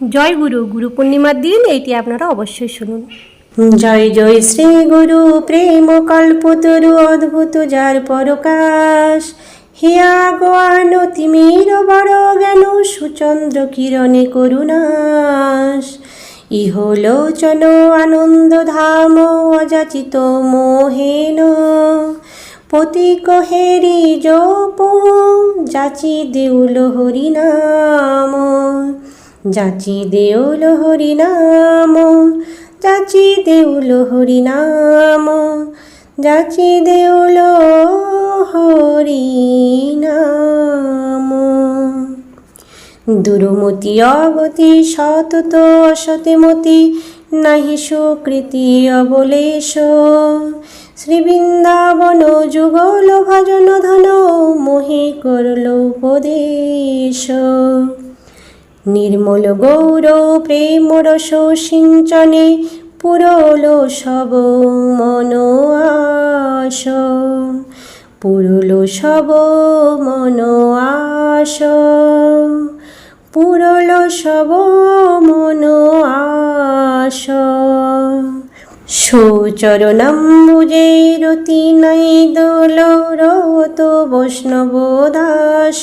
জয় গুরু গুরু পূর্ণিমার দিন, এইটি আপনারা অবশ্যই শুনুন। জয় জয় শ্রী গুরু, প্রেম কল্পতরু অদ্ভুত যার পরকাশ। হিয়া গোয়ান তিমির বড় জ্ঞান, সুচন্দ্র কিরণে করুণাস। ইহলোচন, আনন্দ ধাম, অযাচিত মোহেন। পতিক হেরি জপ, যাচি দেউল হরিনাম যাচি দেউল হরি নাম, যাচি দেউল হরি নাম, যাচি দেউল হরি নাম। দুরুমতি অগতি সতত অসতে মতি নাহি সুকৃতি অবলেশ। শ্রী বৃন্দাবন যুগল ভজন ধন, মোহে করল উপদেশ। নির্মল গৌর প্রেম রস সিঞ্চনে পুরল সব মন আশ পুরল সব মন আশ পুরল সব মন আশ সৌচরণম্বুজে রতি নাই দোল রত বৈষ্ণব দাস।